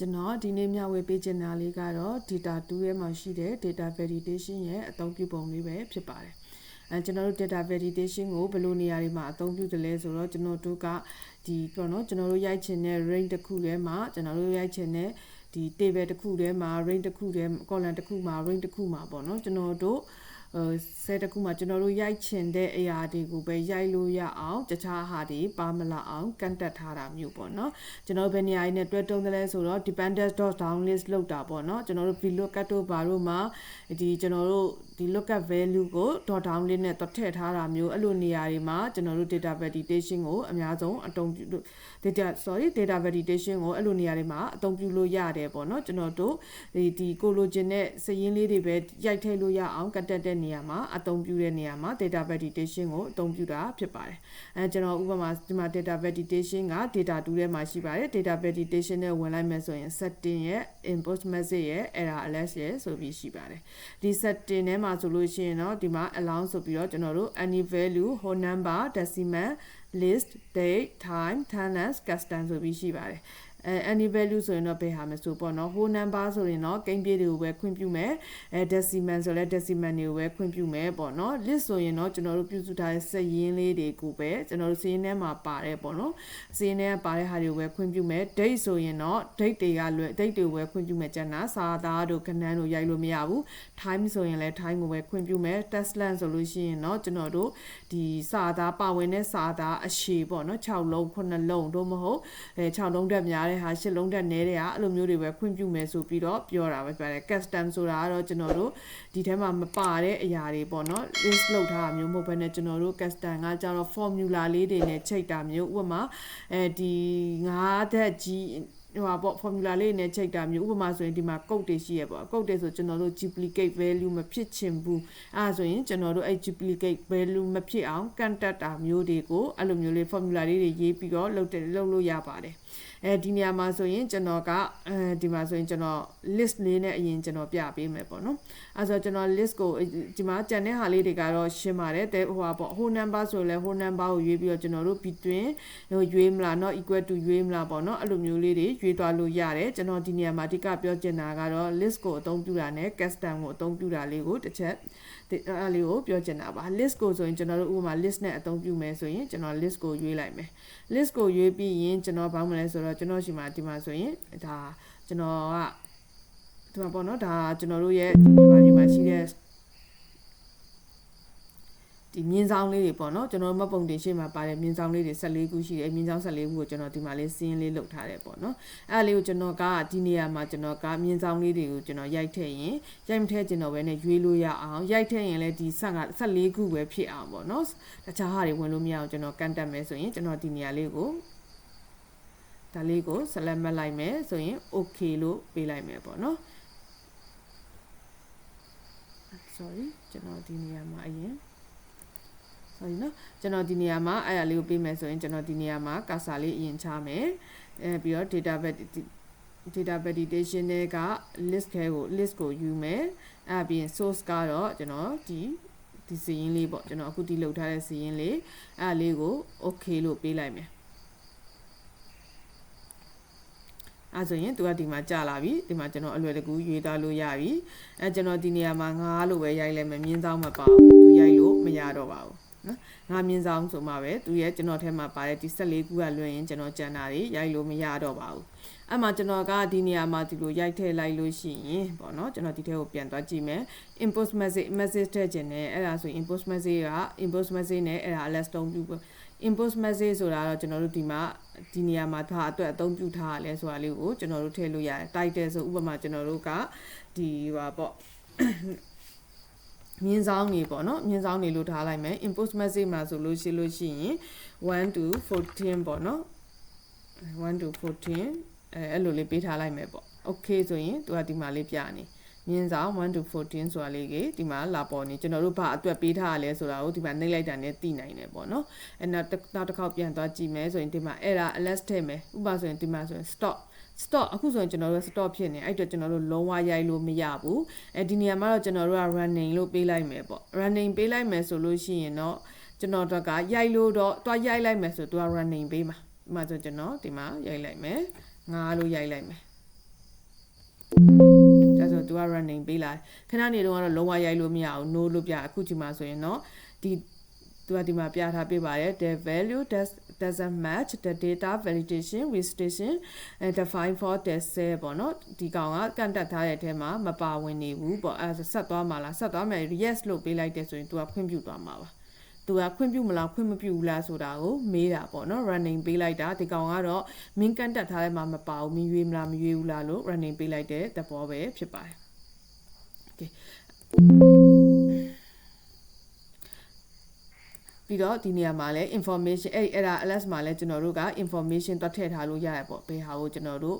ကျွန်တော်ဒီနေ့မျှဝေပေးချင်တာလေးကတော့ data 2ထဲမှာရှိတဲ့ data validation ရဲ့အသုံးပြုပုံလေးပဲဖြစ်ပါတယ်အဲကျွန်တော်တို့ data validation ကိုဘယ်လိုနေရာတွေမှာအသုံးပြုတယ်လဲဆိုတော့ကျွန်တော်တို့ကဒီပေါ့နော်ကျွန်တော်တို့ရိုက်ချင်တဲ့ range တစ်ခုထဲမှာကျွန်တော်တို့ရိုက်ချင်တဲ့ဒီ table တစ်ခုထဲမှာ range တစ်ခုထဲ column တစ်ခုမှာ range တစ်ခုမှာပေါ့နော်ကျွန်တော်တို့ ဆဲတခုမှကျွန်တော်တို့ရိုက်ချင်တဲ့အရာတွေကိုပဲရိုက်လို့ရအောင်တခြားဟာတွေပါမလာအောင်ကန့်တက်ထားတာမျိုးပေါ့နော်ကျွန်တော်ဘယ်နေရာတွေနဲ့တွဲတုံးတယ်လဲဆိုတော့ dependence.downlist လောက်တာပေါ့နော်ကျွန်တော်တို့ vlookup တို့ဘာတို့မှာဒီကျွန်တော်တို့ ဒီ lookup value ကို dot down လေးနဲ့တွထည့်ထားတာမျိုးအဲ့လိုနေရာတွေမှာကျွန်တော်တို့ data validation ကိုအများဆုံးအတုံးပြု data sorry data validation ကိုအဲ့လိုနေရာတွေမှာအသုံးပြုလို့ရတယ်ပေါ့နော်ကျွန်တော်တို့ဒီဒီကိုလိုချင်တဲ့စရင်းလေးတွေပဲရိုက်ထည့်လို့ရအောင်ကတ်တက်တဲ့နေရာမှာအသုံးပြုတဲ့နေရာမှာ data validation ကိုအသုံးပြုတာဖြစ်ပါတယ်အဲကျွန်တော်ဥပမာဒီမှာ data validation က data 2ထဲမှာရှိပါတယ် data validation နဲ့ဝင်လိုက်မယ်ဆိုရင် setting ရဲ့ input message ရဲ့ error alert ရဲ့ဆိုပြီးရှိပါတယ်ဒီ setting ထဲမှာဆိုလို့ရှိရင်တော့ဒီမှာ allow ဆိုပြီးတော့ကျွန်တော်တို့ any value whole number decimal list date time tenants custom ဆိုပြီးရှိပါတယ် အဲ any value ဆိုရင်တော့ဘယ်ဟာမဆိုပေါ့နော် whole number ဆိုရင်တော့ကိန်းပြည့်တွေကိုပဲခွင့်ပြုမယ်အဲ decimal ဆိုလဲ decimal တွေကိုပဲခွင့်ပြုမယ်ပေါ့နော် list ဆိုရင်တော့ကျွန်တော်တို့ပြုစုထားတဲ့စက်ရင်းလေးတွေကိုပဲကျွန်တော်တို့စရင်းထဲမှာပါတယ်ပေါ့နော်စရင်းထဲပါတဲ့ဟာတွေကိုပဲခွင့်ပြုမယ် date ဆိုရင်တော့ date တွေကလွယ် date တွေကိုပဲခွင့်ပြုမယ်ကျန်တာစာသားတို့ခဏန်းတို့ရိုက်လို့မရဘူး time ဆိုရင်လည်း time ကိုပဲခွင့်ပြုမယ် test length ဆိုလို့ရှိရင်တော့ကျွန်တော်တို့ဒီစာသားပါဝင်တဲ့စာသားအရှည်ပေါ့နော်6လုံး9လုံးတို့မဟုတ်အဲ6လုံးတက်များတဲ့ဟာရှစ်လုံးတက်နဲတဲ့ဟာအဲ့လိုမျိုးတွေပဲခွင့်ပြုမယ်ဆိုပြီးတော့ပြောတာပဲပြောတယ် custom ဆိုတာကတော့ကျွန်တော်တို့ဒီထဲမှာမပါတဲ့အရာတွေပေါ့နော် list လုပ်ထားတာမျိုးမဟုတ်ဘဲနဲ့ကျွန်တော်တို့ custom ကကျတော့ formula လေးတွေနဲ့ချိန်တာမျိုးဥပမာအဲဒီ9သက်ကြီးဟိုပါပေါ့ formula လေးနဲ့ချိန်တာမျိုးဥပမာဆိုရင်ဒီမှာ code တွေရှိရပေါ့ code တွေဆိုကျွန်တော်တို့ duplicate value မဖြစ်ချင်ဘူးအဲဒါဆိုရင်ကျွန်တော်တို့အဲ duplicate value မဖြစ်အောင်ကန်တက်တာမျိုးတွေကိုအဲ့လိုမျိုးလေး formula လေးတွေရေးပြီးတော့လုပ်တယ်လုပ်လို့ရပါတယ် အဲဒီနေရာမှာဆိုရင်ကျွန်တော်ကအဲဒီမှာဆိုရင်ကျွန်တော် list လေးနဲ့အရင်ကျွန်တော်ပြပေးမယ်ပေါ့နော်အဲဆိုကျွန်တော် list ကိုဒီမှာကြံတဲ့ဟာလေးတွေကတော့ရှင်းပါတယ်တဲ့ဟိုပါပေါ့ whole number ဆိုလဲ whole number ကိုရွေးပြီးတော့ကျွန်တော်တို့ between ဟိုရွေးမလား not equal to ရွေးမလားပေါ့နော်အဲ့လိုမျိုးလေးတွေရွေးသွားလို့ရတယ်ကျွန်တော်ဒီနေရာမှာအဓိကပြောချင်တာကတော့ list ကိုအသုံးပြုတာနဲ့ custom ကိုအသုံးပြုတာလေးကိုတစ်ချက် အဲ့လေးကိုပြောချင်တာပါ list ကိုဆိုရင်ကျွန်တော်တို့ဥပမာ list နဲ့အသုံးပြုမယ်ဆိုရင်ကျွန်တော် list ကိုရွေးလိုက်မယ် list ကိုရွေးပြီးရင်ကျွန်တော်ဘာမှမလဲဆိုတော့ကျွန်တော်ရှိမှာဒီမှာဆိုရင်ဒါကျွန်တော်ကဒီမှာပေါ့နော်ဒါကျွန်တော်တို့ရဲ့ဒီမှာဒီမှာရှိတဲ့ ဒီမြင်းဆောင်လေးတွေပေါ့နော်ကျွန်တော်မှတ်ပုံတင်ရှင်းမှာပါတယ်မြင်းဆောင်လေးတွေ14ခုရှိတယ်မြင်းဆောင်14ခုကိုကျွန်တော်ဒီမှာလေးစင်းလေးလုပ်ထားတယ်ပေါ့နော်အဲ့လေးကိုကျွန်တော်ကဒီနေရာမှာကျွန်တော်ကမြင်းဆောင်လေးတွေကိုကျွန်တော်ရိုက်ထည့်ရင်ရိုက်မထည့်ကျွန်တော်ပဲနဲ့ရွေးလို့ရအောင်ရိုက်ထည့်ရင်လည်းဒီဆက်က14ခုပဲဖြစ်အောင်ပေါ့နော်တခြားဟာတွေဝင်လို့မရအောင်ကျွန်တော်ကန်တက်မယ်ဆိုရင်ကျွန်တော်ဒီနေရာလေးကိုဒါလေးကို select မှတ်လိုက်မယ်ဆိုရင် okay လို့ပေးလိုက်မယ်ပေါ့နော် sorry ကျွန်တော်ဒီနေရာမှာအရင် sorry နော်ကျွန်တော်ဒီနေရာမှာအဲ့ဒါလေးကိုပေးမယ်ဆိုရင်ကျွန်တော်ဒီနေရာမှာ cursor လေးအရင်ချမယ်အဲပြီးတော့ data data validation တွေက list ခဲကို list ကိုယူမယ်အဲ့ပြီးရင် source ကတော့ကျွန်တော်ဒီဒီစီရင်လေးပေါ့ကျွန်တော်အခုဒီလောက်ထားတဲ့စီရင်လေးအဲ့လေးကို okay လို့ပေးလိုက်မယ်အဲဆိုရင်သူကဒီမှာကြာလာပြီဒီမှာကျွန်တော်အလွယ်တကူရွေးသားလို့ရပြီအဲကျွန်တော်ဒီနေရာမှာငါးလို့ပဲရိုက်လိုက်မယ်မြင်းဆောင်မပါဘူးသူရိုက်လို့မရတော့ပါဘူး နော်ငါမြင်းဆောင်ဆိုမှပဲသူရဲ့ကျွန်တော်ထဲမှာပါတဲ့ဒီ14ခုကလွှင့်ရင်ကျွန်တော်ကြံတာတွေရိုက်လို့မရတော့ပါဘူးအဲ့မှာကျွန်တော်ကဒီနေရာမှာဒီလိုရိုက်ထည့်လိုက်လို့ရှိရင်ပေါ့နော်ကျွန်တော်ဒီထဲကိုပြန်သွားကြည့်မယ် input message message ထည့်ခြင်းနဲ့အဲ့ဒါဆို input message က input message နဲ့အဲ့ဒါ alert တုံးပြု input message ဆိုတာတော့ကျွန်တော်တို့ဒီမှာဒီနေရာမှာထားအတွက်အသုံးပြုထားရလဲဆိုတာလေးကိုကျွန်တော်တို့ထည့်လို့ရတယ် title ဆိုဥပမာကျွန်တော်တို့ကဒီဟာပေါ့ မြင်းဆောင်နေပေါ့နော်မြင်းဆောင်နေလို့ထားလိုက်မယ် input message မှာဆိုလို့ရှိလို့ရှိရင်1 to 14ပေါ့နော်1 to 14အဲအဲ့လိုလေးပေးထားလိုက်မယ်ပေါ့ okay ဆိုရင်သူကဒီမှာလေးပြနေမြင်းဆောင်1 to 14ဆိုတာလေးကြီးဒီမှာလာပေါ်နေကျွန်တော်တို့ဘာအတွက်ပေးထားရလဲဆိုတာကိုဒီမှာနှိပ်လိုက်တာနဲ့သိနိုင်တယ်ပေါ့နော်အဲနောက်နောက်တစ်ခေါက်ပြန်သွားကြည့်မယ်ဆိုရင်ဒီမှာ error alert ထည့်မယ်ဥပမာဆိုရင်ဒီမှာဆိုရင် stop stop အခုဆိုရင်ကျွန်တော်တို့ stop ဖြစ်နေအဲ့တော့ကျွန်တော်တို့လုံးဝရိုက်လို့မရဘူးအဲဒီနေရာမှာတော့ကျွန်တော်တို့က running လို့ပေးလိုက်မယ်ပေါ့ running ပေးလိုက်မယ်ဆိုလို့ရှိရင်တော့ကျွန်တော်တို့ကရိုက်လို့တော့တွားရိုက်လိုက်မယ်ဆိုတော့ running ပေးမှာဒီမှာဆိုကျွန်တော်ဒီမှာရိုက်လိုက်မယ်ငါလို့ရိုက်လိုက်မယ်က running ပေးလာတယ်ခဏနေတော့ကတော့လုံးဝရိုက်လို့မရအောင် no လို့ပြအခုချိန်မှာဆိုရင်တော့ဒီ သူကဒီမှာပြထားပေးပါတယ် the value does doesn't match the data validation with station and define for the cell ပေါ့နော်ဒီကောင်ကကန့်တက်ထားတဲ့အထဲမှာမပါဝင်နေဘူးပေါ့အဲဆက်သွားမှာလားဆက်သွားမယ် yes လို့ပေးလိုက်တယ်ဆိုရင်သူကခွင့်ပြုသွားမှာပါသူကခွင့်ပြုမလားခွင့်မပြုဘူးလားဆိုတာကိုမေးတာပေါ့နော် running ပေးလိုက်တာဒီကောင်ကတော့မင်းကန်တက်ထားတဲ့မှာမပါဘူးမင်းရွေးမလားမရွေးဘူးလားလို့ running ပေးလိုက်တဲ့သဘောပဲဖြစ်ပါတယ် okay ပြီးတော့ဒီနေရာမှာလည်း information အဲ့အဲ့ဒါ ls မှာလည်းကျွန်တော်တို့က information တွက်ထည့်ထားလို့ရတယ်ပေါ့ဘယ်ဟာကိုကျွန်တော်တို့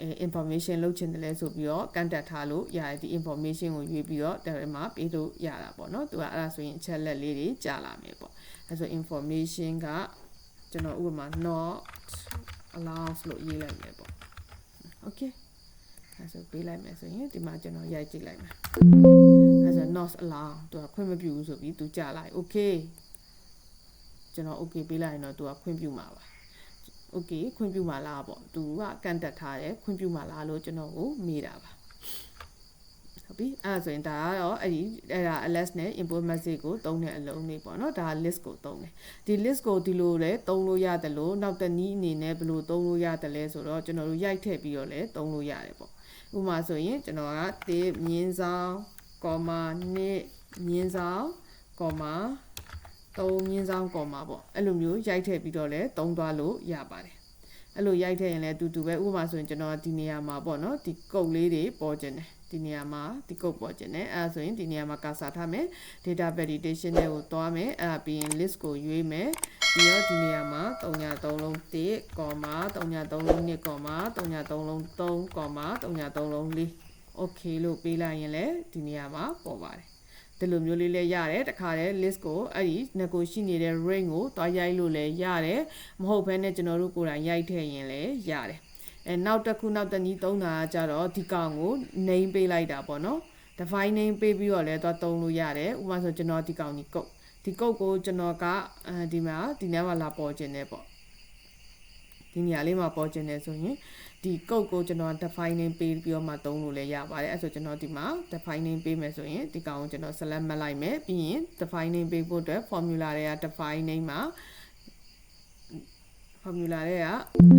အဲ information လုပ်ချင်တယ်လဲဆိုပြီးတော့ကန်တက်ထားလို့ရတယ်ဒီ information ကိုရွေးပြီးတော့တယ်မှာပေးလို့ရတာပေါ့နော်သူကအဲ့ဒါဆိုရင်အချက်လက်လေးတွေကြာလာမယ်ပေါ့အဲဆို information ကကျွန်တော်ဥပမာ not allows လို့ရေးလိုက်မယ်ပေါ့ okay အဲဆိုပေးလိုက်မယ်ဆိုရင်ဒီမှာကျွန်တော်ရိုက်ကြည့်လိုက်မယ်အဲဆို not allow သူကခွင့်မပြုဘူးဆိုပြီးသူကြာလိုက် okay ကျွန်တော် okay ပေးလိုက်ရင်တော့သူကခွင့်ပြုမှာပါ okay ခွင့်ပြုမှာလားပေါ့သူကကန့်တက်ထားတယ်ခွင့်ပြုမှာလားလို့ကျွန်တော်ကိုမေးတာပါဟုတ်ပြီအဲ့ဒါဆိုရင်ဒါကတော့အဲ့ဒီအဲ့ဒါ ls နဲ့ import message ကိုသုံးတဲ့အလုံးလေးပေါ့နော်ဒါ list ကိုသုံးတယ်ဒီ list ကိုဒီလိုလဲသုံးလို့ရတယ်လို့နောက်တနည်းအနေနဲ့ဘယ်လိုသုံးလို့ရတယ်လဲဆိုတော့ကျွန်တော်တို့ရိုက်ထည့်ပြီးတော့လဲသုံးလို့ရတယ်ပေါ့ဥပမာဆိုရင်ကျွန်တော်ကတေးမြင်းဆောင် comma နှစ်မြင်းဆောင် comma 3မြင်းဆောင်ကော်မှာပေါ့အဲ့လိုမျိုးရိုက်ထည့်ပြီးတော့လည်းသုံးသွားလို့ရပါတယ်အဲ့လိုရိုက်ထည့်ရင်လည်းအတူတူပဲဥပမာဆိုရင်ကျွန်တော်ဒီနေရာမှာပေါ့နော်ဒီကုတ်လေးတွေပေါ်ကျင်တယ်ဒီနေရာမှာဒီကုတ်ပေါ်ကျင်တယ်အဲ့ဒါဆိုရင်ဒီနေရာမှာကာစာထားမယ် data validation တွေကိုသွားမယ်အဲ့ဒါပြီးရင် list ကိုရွေးမယ်ပြီးတော့ဒီနေရာမှာ303လုံး1ကော်မာ303လုံး2ကော်မာ303လုံး3ကော်မာ303လုံး4 okay လို့ပေးလိုက်ရင်လည်းဒီနေရာမှာပေါ်ပါတယ် ဒီလိုမျိုးလေးလည်းရတယ်တခါတည်း list ကိုအဲ့ဒီငကိုရှိနေတဲ့ ring ကိုတွားရိုက်လို့လည်းရတယ်မဟုတ်ဘဲနဲ့ကျွန်တော်တို့ကိုယ်တိုင်ရိုက်ထည့်ရင်လည်းရတယ်အဲနောက်တစ်ခုနောက်တစ်နည်းသုံးတာကကြတော့ဒီကောင်ကို name ပေးလိုက်တာပေါ့နော် define name ပေးပြီးတော့လည်းသွားသုံးလို့ရတယ်ဥပမာဆိုကျွန်တော်ဒီကောင်ဒီကုတ်ဒီကုတ်ကိုကျွန်တော်ကအဲဒီမှာဒီနေ့မှလာပေါ်ခြင်းနဲ့ပေါ့ဒီနေရာလေးမှာပေါ်ခြင်းနဲ့ဆိုရင် ဒီကုတ်ကိုကျွန်တော် defining ပေးပြီးတော့မှသုံးလို့လည်းရပါတယ်အဲဆိုကျွန်တော်ဒီမှာ defining ပေးမယ်ဆိုရင်ဒီကောင်ကိုကျွန်တော် select မှတ်လိုက်မယ်ပြီးရင် defining ပေးဖို့အတွက် formula တွေက defining မှာ formula တွေက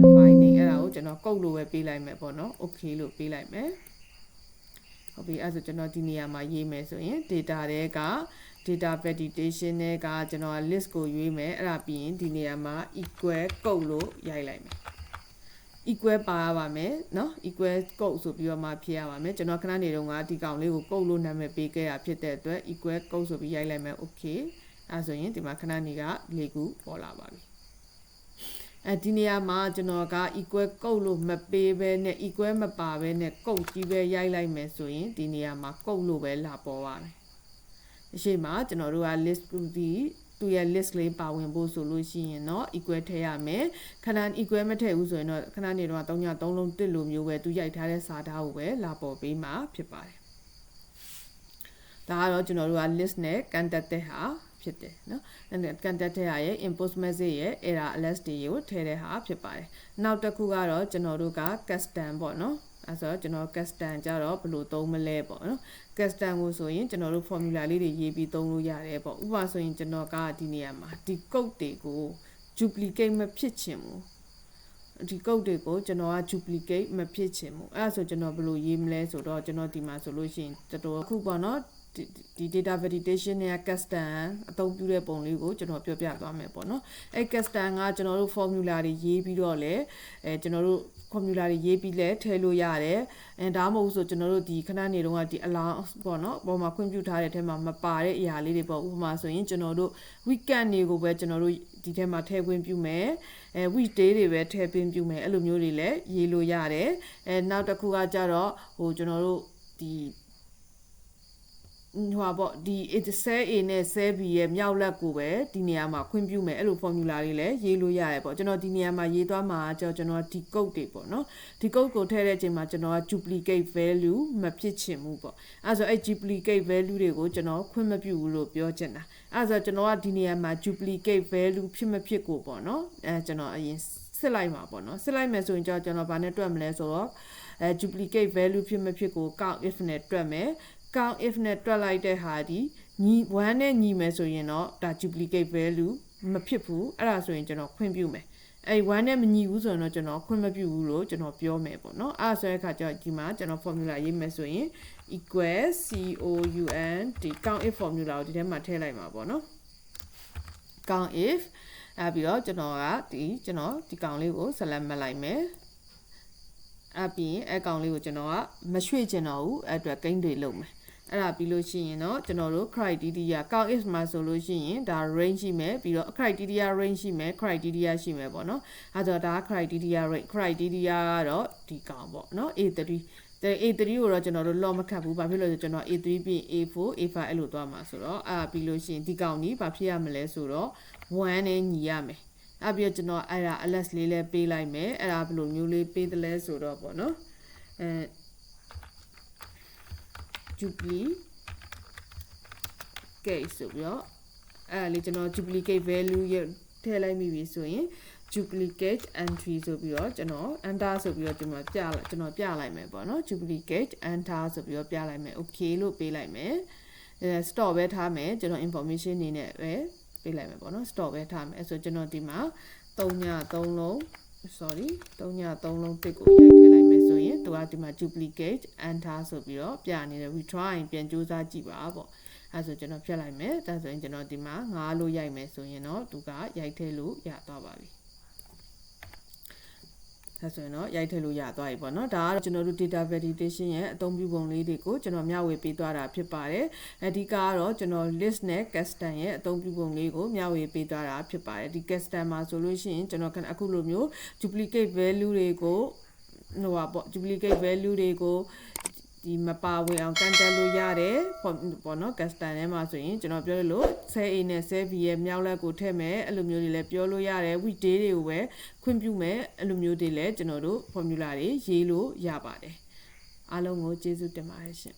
defining အဲ့ဒါကိုကျွန်တော်ကုတ်လို့ပဲပေးလိုက်မယ်ပေါ့နော် okay လို့ပေးလိုက်မယ်ဟုတ်ပြီအဲ့ဆိုကျွန်တော်ဒီနေရာမှာရေးမယ်ဆိုရင် data တွေက data validation တွေကကျွန်တော် list ကိုရွေးမယ်အဲ့ဒါပြီးရင်ဒီနေရာမှာ equal ကုတ်လို့ရိုက်လိုက်မယ် equal ပါရပါမယ်เนาะ equal code ဆိုပြီးတော့မှဖြည့်ရပါမယ်ကျွန်တော်ခဏနေတော့ကဒီကောင်လေးကို code လို့နာမည်ပေးခဲ့တာဖြစ်တဲ့အတွက် equal code ဆိုပြီးရိုက်လိုက်မယ် okay အဲဆိုရင်ဒီမှာခဏနေက၄ခုပေါ်လာပါပြီအဲဒီနေရာမှာကျွန်တော်က equal code လို့မပေးဘဲနဲ့ equal မပါဘဲနဲ့ code ကြီးပဲရိုက်လိုက်မယ်ဆိုရင်ဒီနေရာမှာ code လို့ပဲလာပေါ်ပါမယ်အရှိမကျွန်တော်တို့က list ဒီ သူရဲ့ list လေးပါဝင်ဖို့ဆိုလို့ရှိရင်တော့ equal ထည့်ရမယ်ခဏ equal မထည့်ဘူးဆိုရင်တော့ခဏနေတော့3ည3လုံးတစ်လိုမျိုးပဲသူရိုက်ထားတဲ့စာသားကိုပဲလာပေါ်ပေးမှာဖြစ်ပါတယ်ဒါကတော့ကျွန်တော်တို့က list နဲ့ contact တဲ့ဟာဖြစ်တယ်เนาะအဲ့ဒါ contact တဲ့ဟာရဲ့ input message ရဲ့ error alert တွေကိုထည့်တဲ့ဟာဖြစ်ပါတယ်နောက်တစ်ခုကတော့ကျွန်တော်တို့က custom ပေါ့เนาะ အဲဆိုတော့ကျွန်တော် custom ကြတော့ဘယ်လိုသုံးမလဲပေါ့နော် custom ကိုဆိုရင်ကျွန်တော်တို့ formula လေးတွေရေးပြီးသုံးလို့ရတယ်ပေါ့ဥပမာဆိုရင်ကျွန်တော်ကဒီနေရာမှာဒီ code တွေကို duplicate မဖြစ်ချင်ဘူးဒီ code တွေကိုကျွန်တော်က duplicate မဖြစ်ချင်ဘူးအဲဒါဆိုကျွန်တော်ဘယ်လိုရေးမလဲဆိုတော့ကျွန်တော်ဒီမှာဆိုလို့ရှိရင်တော်တော်အခုပေါ့နော်ဒီ data validation နဲ့ custom အသုံးပြုတဲ့ပုံလေးကိုကျွန်တော်ပြောပြသွားမယ်ပေါ့နော်အဲ custom ကကျွန်တော်တို့ formula တွေရေးပြီးတော့လဲအဲကျွန်တော်တို့ formula တွေရေးပြီးလဲထည့်လို့ရတယ်အဲဒါမှမဟုတ်ဆိုကျွန်တော်တို့ဒီခဏနေတော့ကဒီ allowance ပေါ့နော်ပေါ်မှာခွင့်ပြုထားတဲ့အထက်မှာမပါတဲ့အရာလေးတွေပေါ့ဥပမာဆိုရင်ကျွန်တော်တို့ weekend တွေကိုပဲကျွန်တော်တို့ဒီထဲမှာထည့်ခွင့်ပြုမယ်အဲ weekday တွေပဲထည့်ခွင့်ပြုမယ်အဲ့လိုမျိုးတွေလည်းရေးလို့ရတယ်အဲနောက်တစ်ခုကကြတော့ဟိုကျွန်တော်တို့ဒီ ဟိုပါပေါ့ဒီ cell A နဲ့ cell B ရဲ့မြောက်လက်ကိုပဲဒီနေရာမှာခွင့်ပြုမယ်အဲ့လို formula တွေလည်းရေးလို့ရတယ်ပေါ့ကျွန်တော်ဒီနေရာမှာရေးသွားမှာကြောကျွန်တော်ဒီ code တွေပေါ့နော်ဒီ code ကိုထည့်တဲ့အချိန်မှာကျွန်တော်က duplicate value မဖြစ်ချင်ဘူးပေါ့အဲ့ဆိုအဲ့ duplicate value တွေကိုကျွန်တော်ခွင့်မပြုဘူးလို့ပြောချင်တာအဲ့ဆိုကျွန်တော်ကဒီနေရာမှာ duplicate value ဖြစ်မဖြစ်ကိုပေါ့နော်အဲကျွန်တော်အရင်စစ်လိုက်မှာပေါ့နော်စစ်လိုက်မယ်ဆိုရင်ကျွန်တော်ဘာနဲ့တွက်မလဲဆိုတော့အဲ duplicate value ဖြစ်မဖြစ်ကို count if နဲ့တွက်မယ် count if နဲ့တွက်လိုက်တဲ့ဟာဒီညီ1နဲ့ညီမယ်ဆိုရင်တော့ဒါ duplicate value မဖြစ်ဘူးအဲ့ဒါဆိုရင်ကျွန်တော်ခွင့်ပြုမယ်အဲ့1နဲ့မညီဘူးဆိုရင်တော့ကျွန်တော်ခွင့်မပြုဘူးလို့ကျွန်တော်ပြောမယ်ပေါ့နော်အဲ့ဒါဆိုတဲ့အခါကျတော့ဒီမှာကျွန်တော် formula ရေးမယ်ဆိုရင် equal coun ဒီ count if formula ကိုဒီထဲမှာထည့်လိုက်မှာပေါ့နော် count if အဲ့ပြီးတော့ကျွန်တော်ကဒီကျွန်တော်ဒီကောင်လေးကို select မှတ်လိုက်မယ်အဲ့ပြီးရင်အဲ့ကောင်လေးကိုကျွန်တော်ကမရွှေ့ချင်တော့ဘူးအဲ့အတွက်ဂိမ်းတွေလုပ်မယ် အဲ့ဒါပြီးလို့ရှိရင်တော့ကျွန်တော်တို့ criteria count if မှာဆိုလို့ရှိရင်ဒါ range ရှိမယ်ပြီးတော့ criteria range ရှိမယ် criteria ရှိမယ်ပေါ့နော်အဲ့တော့ဒါ criteria range criteria ကတော့ဒီကောင်ပေါ့နော် A3 တဲ့ A3 ကိုတော့ကျွန်တော်တို့ log မခတ်ဘူးဘာဖြစ်လို့လဲဆိုကျွန်တော် A3 ပြီး A4 A5 အဲ့လိုသွားမှာဆိုတော့အဲ့ပြီးလို့ရှိရင်ဒီကောင်ကြီးဘာဖြစ်ရမလဲဆိုတော့1နဲ့ညီရမယ်အဲ့ပြီးတော့ကျွန်တော်အဲ့ဒါ ls လေးလည်းပေးလိုက်မယ်အဲ့ဒါဘယ်လိုမျိုးလေးပေးတယ်လဲဆိုတော့ပေါ့နော်အဲ duplicate ဆိုပြီးတော့အဲ့ဒါလေးကျွန်တော် duplicate value ရထည့်လိုက်မိပြီဆိုရင် duplicate entry ဆိုပြီးတော့ကျွန်တော် enter ဆိုပြီးတော့ကျွန်တော်ပြလိုက်ကျွန်တော်ပြလိုက်မယ်ပေါ့နော် duplicate enter ဆိုပြီးတော့ပြလိုက်မယ် okay လို့ပေးလိုက်မယ်အဲ store ပဲထားမယ်ကျွန်တော် information နေနဲ့ပဲပေးလိုက်မယ်ပေါ့နော် store ပဲထားမယ်အဲဆိုကျွန်တော်ဒီမှာ3ည3လုံး sorry 3ည3လုံးတစ်ကိုရိုက် သူကဒီမှာ duplicate enter ဆိုပြီးတော့ပြနေတယ် retry ပြန်စူးစမ်းကြည့်ပါပေါ့အဲဆိုကျွန်တော်ဖြတ်လိုက်မယ်ဒါဆိုရင်ကျွန်တော်ဒီမှာ9လို့ရိုက်မယ်ဆိုရင်တော့သူကရိုက်ထည့်လို့ရသွားပါပြီဒါဆိုရင်တော့ရိုက်ထည့်လို့ရသွားပြီပေါ့နော်ဒါကတော့ကျွန်တော်တို့ data validation ရဲ့အသုံးပြုပုံလေးတွေကိုကျွန်တော်မျှဝေပေးသွားတာဖြစ်ပါတယ်အဓိကကတော့ကျွန်တော် list နဲ့ custom ရဲ့အသုံးပြုပုံလေးကိုမျှဝေပေးသွားတာဖြစ်ပါတယ်ဒီ custom မှာဆိုလို့ရှိရင်ကျွန်တော်ခဏအခုလိုမျိုး duplicate value တွေကို ဟိုပါပေါ့ duplicate value တွေကိုဒီမပါဝင်အောင်ကန်တက်လို့ရတယ်ပေါ့နော် custom ထဲမှာဆိုရင်ကျွန်တော်ပြောလို့ cell A နဲ့ cell B ရဲ့မြောက်လက်ကိုထည့်မယ်အဲ့လိုမျိုးတွေလည်းပြောလို့ရတယ် weekday တွေကိုပဲခွင့်ပြုမယ်အဲ့လိုမျိုးတွေလည်းကျွန်တော်တို့ formula တွေရေးလို့ရပါတယ်အားလုံးကိုကျေးဇူးတင်ပါတယ်ရှင်